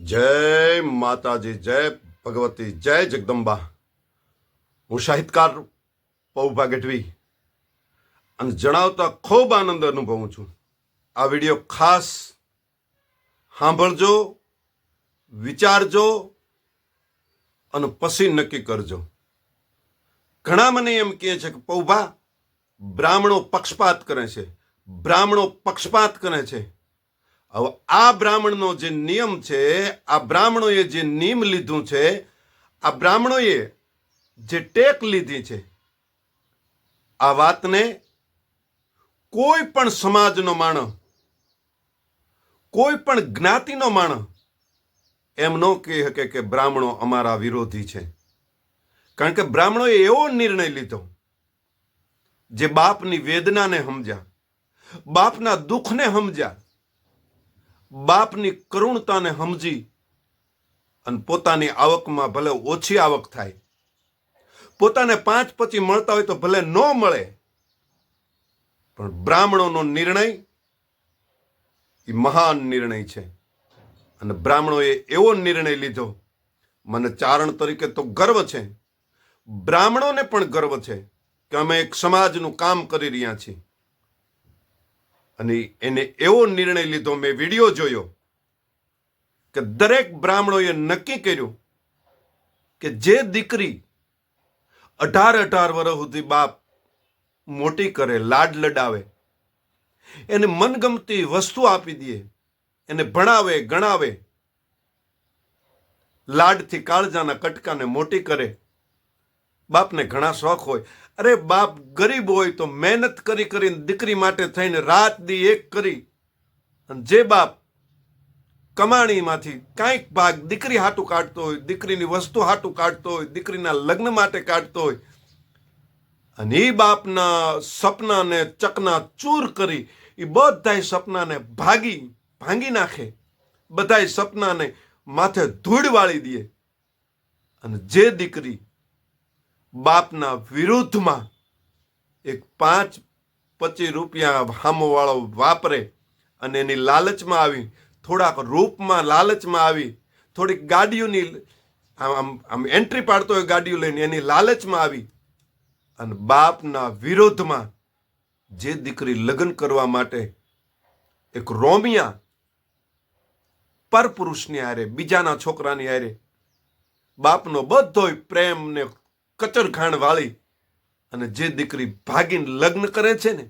જય માતાજી, જય ભગવતી, જય જગદંબા. હું સાહિત્યકાર પૌભા ગઢવી અને જણાવતા ખૂબ આનંદ અનુભવું છું. આ વીડિયો ખાસ સાંભળજો, વિચારજો અને પછી નક્કી કરજો. ઘણા મને એમ કહે છે કે પૌભા બ્રાહ્મણો પક્ષપાત કરે છે. બ્રાહ્મણો પક્ષપાત કરે છે. હવે આ બ્રાહ્મણનો જે નિયમ છે, આ બ્રાહ્મણોએ જે નિયમ લીધું છે, આ બ્રાહ્મણોએ જે ટેક લીધી છે, આ વાતને કોઈ પણ સમાજનો માણસ, કોઈ પણ જ્ઞાતિનો માણસ એમ ન કહી શકે કે બ્રાહ્મણો અમારા વિરોધી છે. કારણ કે બ્રાહ્મણોએ એવો નિર્ણય લીધો જે બાપની વેદનાને સમજ્યા, બાપના દુઃખને સમજ્યા બાપની કરુણતાને સમજી અને પોતાની આવકમાં ભલે ઓછી આવક થાય, પોતાને પાંચ પછી મળતા હોય તો ભલે ન મળે, પણ બ્રાહ્મણોનો નિર્ણય એ મહાન નિર્ણય છે. અને બ્રાહ્મણોએ એવો નિર્ણય લીધો, મને ચારણ તરીકે તો ગર્વ છે, બ્રાહ્મણોને પણ ગર્વ છે કે અમે એક સમાજનું કામ કરી રહ્યા છીએ. અને એને એવો નિર્ણય લીધો, મેં વીડિયો જોયો કે દરેક બ્રાહ્મણોએ નક્કી કર્યું કે જે દીકરી અઢાર અઢાર વર્ષ સુધી બાપ મોટી કરે, લાડ લડાવે, એને મનગમતી વસ્તુ આપી દે, એને ભણાવે, ગણાવે, લાડથી કાળજાના કટકાને મોટી કરે બાપને ઘણા શોખ હોય. અરે બાપ ગરીબ હોય તો મહેનત કરી કરીને દીકરી માટે થઈને રાત દી એક કરી. અને જે બાપ કમાણીમાંથી કાંઈક ભાગ દીકરી હાટું કાઢતો હોય, દીકરીની વસ્તુ હાટું કાઢતો હોય, દીકરીના લગ્ન માટે કાઢતો હોય, અને એ બાપના સપનાને, ચકના ચૂર કરી એ બધાય સપનાને ભાગી, ભાંગી નાખે. બધાય સપનાને માથે ધૂળ વાળી દે. અને જે દીકરી બાપના વિરુદ્ધમાં એક પાંચ પચીસ રૂપિયા હામોવાળો વાપરે અને એની લાલચમાં આવી, થોડાક રૂપમાં લાલચમાં આવી, થોડીક ગાડીઓની આમ આમ એન્ટ્રી પાડતો હોય ગાડીઓ લઈને, એની લાલચમાં આવી અને બાપના વિરોધમાં જે દીકરી લગ્ન કરવા માટે એક રોમિયા પરપુરુષની હારે, બીજાના છોકરાની હારે, બાપનો બધોય પ્રેમ ને કચરખાણ વાળી અને જે દીકરી ભાગીને લગ્ન કરે છે ને,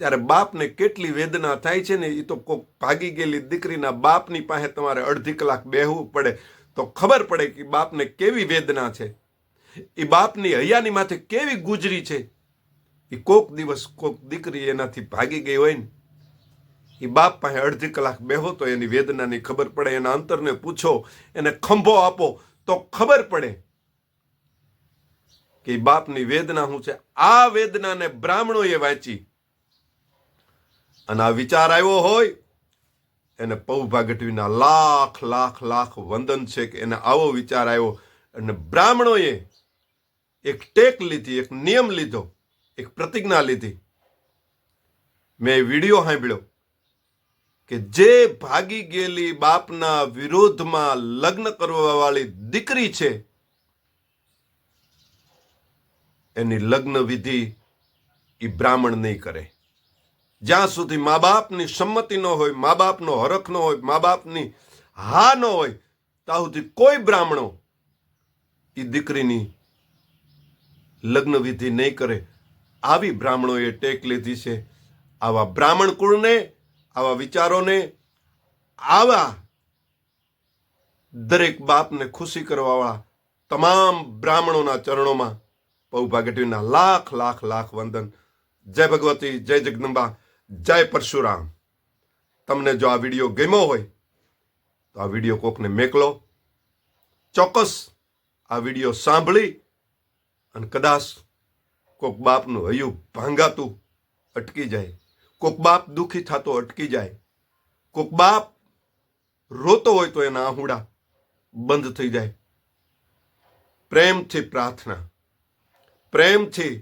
ત્યારે બાપને કેટલી વેદના થાય છે ને એ તો કોક ભાગી ગયેલી દીકરીના બાપની પાસે તમારે અડધી કલાક બેહવું પડે. તો ખબર પડે કે બાપને કેવી વેદના છે. એ બાપની હૈયાની માથે કેવી ગુજરી છે. એ કોક દિવસ કોક દીકરી એનાથી ભાગી ગઈ હોય ને એ બાપ પાસે અડધી કલાક બેહો તો એની વેદનાની ખબર પડે, એના અંતરને પૂછો, એને ખંભો આપો તો ખબર પડે. કે બાપની વેદના શું છે? આ વેદનાને બ્રાહ્મણોએ વાંચી. અને આ વિચાર આવ્યો હોય, એને પૌભા ગઢવીના લાખ લાખ લાખ વંદન છે કે એને આવો વિચાર આવ્યો. અને બ્રાહ્મણોએ એક ટેક લીધી, એક નિયમ લીધો, એક પ્રતિજ્ઞા લીધી. મેં વીડિયો સાંભળ્યો કે જે ભાગી ગયેલી બાપના વિરોધમાં લગ્ન કરવાવાળી દીકરી છે એની લગ્ન વિધિ એ બ્રાહ્મણ નહીં કરે. જ્યાં સુધી મા બાપની સંમતિ ન હોય, મા બાપનો હરખ ન હોય, મા બાપની હા ન હોય, ત્યાં સુધી કોઈ બ્રાહ્મણો એ દીકરીની લગ્ન વિધિ નહીં કરે. આવી બ્રાહ્મણોએ ટેક લીધી છે. આવા બ્રાહ્મણ કુળને, આવા વિચારોને, આવા દરેક બાપને ખુશી કરવાવાળા તમામ બ્રાહ્મણોના ચરણોમાં પૌભા ગઢવીના લાખ લાખ લાખ વંદન. જય ભગવતી, જય જગદંબા, જય પરશુરામ. તમને જો આ વીડિયો ગમ્યો હોય, તો આ વીડિયો કોકને મેકલો, ચોક્કસ આ વીડિયો સાંભળી અને કદાચ કોક બાપનું હૈયું ભાંગાતું અટકી જાય. કોક બાપ દુઃખી થતો અટકી જાય. કોક બાપ રોતો હોય તો એના આહુડા બંધ થઈ જાય. પ્રેમથી પ્રાર્થના. પ્રેમથી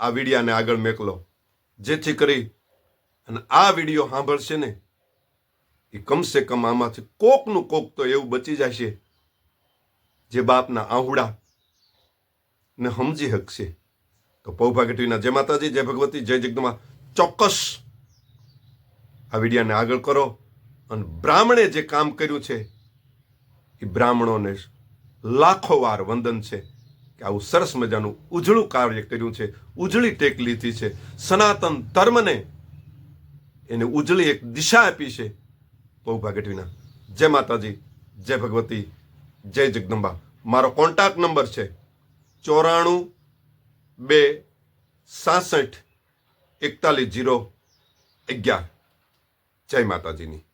આ વિડિયાને આગળ મેકલો. જેથી કરી અને આ વીડિયો સાંભળશે ને એ કમસે કમ આમાંથી કોકનું કોક તો એવું બચી જશે, જે બાપના આહુડા ને સમજી શકશે. તો પૌભાગટીના જય માતાજી, જય ભગવતી, જય જગદમા ચોક્કસ આ વિડિયાને આગળ કરો અને બ્રાહ્મણે જે કામ કર્યું છે એ બ્રાહ્મણોને લાખો વાર વંદન છે. કે આવું સરસ મજાનું ઉજળું કાર્ય કર્યું છે, ઉજળી ટેક લીધી છે. સનાતન ધર્મને એને ઉજળી એક દિશા આપી છે પૌભા ગઢવીના. જય માતાજી, જય ભગવતી, જય જગદંબા. મારો કોન્ટેક્ટ નંબર છે ચોરાણું બે સાસઠ એકતાલીસ જીરો અગિયાર. જય માતાજીની.